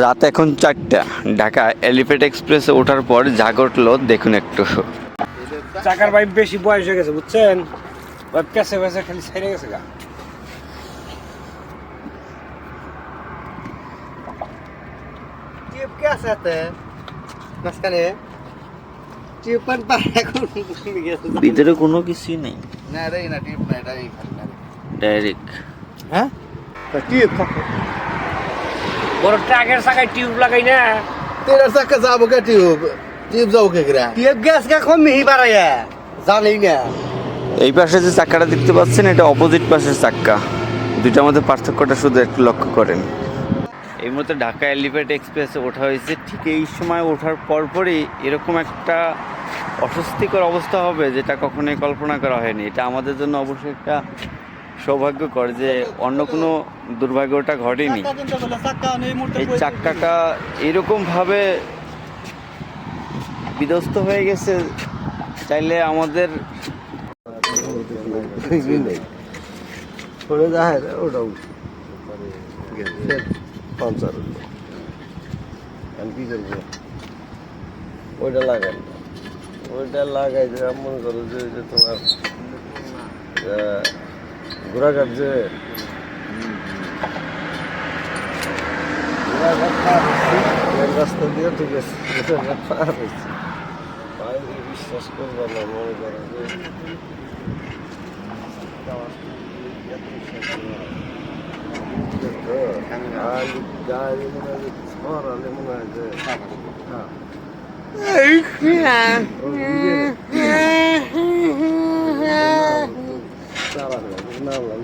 রাত এখন চারটা। ঢাকা এলিফেন্ট এক্সপ্রেসে ওঠার পর যা ঘটলো দেখুন একটু। চাকার ভাই বেশি বয়স হয়ে গেছে বুঝছেন? ওই পেছে পেছে খালি ছেড়ে গেছে গা। টিউব কে আছে হাতে। মাঝখানে। টিউব পান পার এখন গেছে। ভিতরে কোনো কিছুই নেই। না রে না টিউব না এটা এই খালি ডাইরেক্ট। হ্যাঁ? টিউব থাকে। ওর ট্রাকের চাকায় টিউব লাগাই না। তেরার চাকা যাব কে টিউব? টিউব যাব কে গ্রা টিউব গ্যাস কে কম মিহি বাড়াইয়া? জানি না। এই পাশে যে চাকাটা দেখতে পাচ্ছেন এটা অপোজিট পাশের চাক্কা দুইটার মধ্যে পার্থক্যটা শুধু একটু লক্ষ্য করেন। এই মুহূর্তে ঢাকা এলিভেট এক্সপ্রেসে ওঠা হয়েছে। ঠিক এই সময় ওঠার পরপরই এরকম একটা অস্বস্তিকর অবস্থা হবে যেটা কখনোই কল্পনা করা হয়নি। এটা আমাদের জন্য অবশ্যই একটা সৌভাগ্যকর যে অন্য কোনো দুর্ভাগ্যটা ঘটেনি। এই চাক্কাটা এরকমভাবে বিধ্বস্ত হয়ে গেছে, চাইলে আমাদের ওইটা ওইটা লাগাই যে মনে করো যে তোমার আহ, ঘোড়াঘাট যে ঘোড়াঘাট পার হচ্ছি, মেন রাস্তা দিয়ে ঠিক আছে ঘোড়াঘাট পার হচ্ছি বাইরে বিশ্বাস করব না মনে করো যে খালি গাড়ি মনে হয়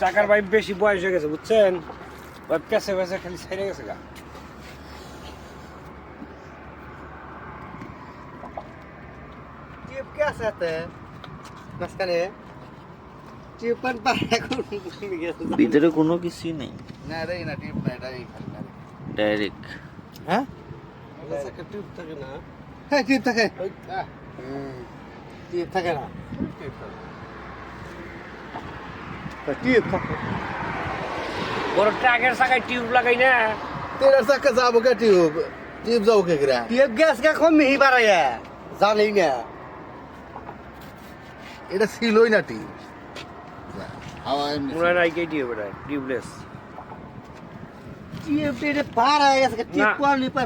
চাকার ভাই বেশি বয়স হয়ে গেছে বুঝছেন? ওই পেছে পেছে খালি ছেড়ে গেছে গা। টিউব কে আছে হাতে মাঝখানে। টিউব পান পার এখন কমে গেছে। ভিতরে কোনো কিছুই নেই। না রে না টিপ না এটা এই খালি না ডাইরেক্ট হ্যাঁ? টিউব থাকে না। হ্যাঁ টিউব থাকে। টিউব থাকে না। টিউব থাকে। টিউব টিউব লাগাই না। তেলের চাকা যাব কে টিউব? টিউব যাব কে কিরা? টিউব গ্যাস কে কম মিহি না। এটা ছিলই না টিউব। মনে হয় কে টিউব এটা টিউবলেস। টিউব এটা পাড়ায় গেছে টিউব কোয়ালিফাই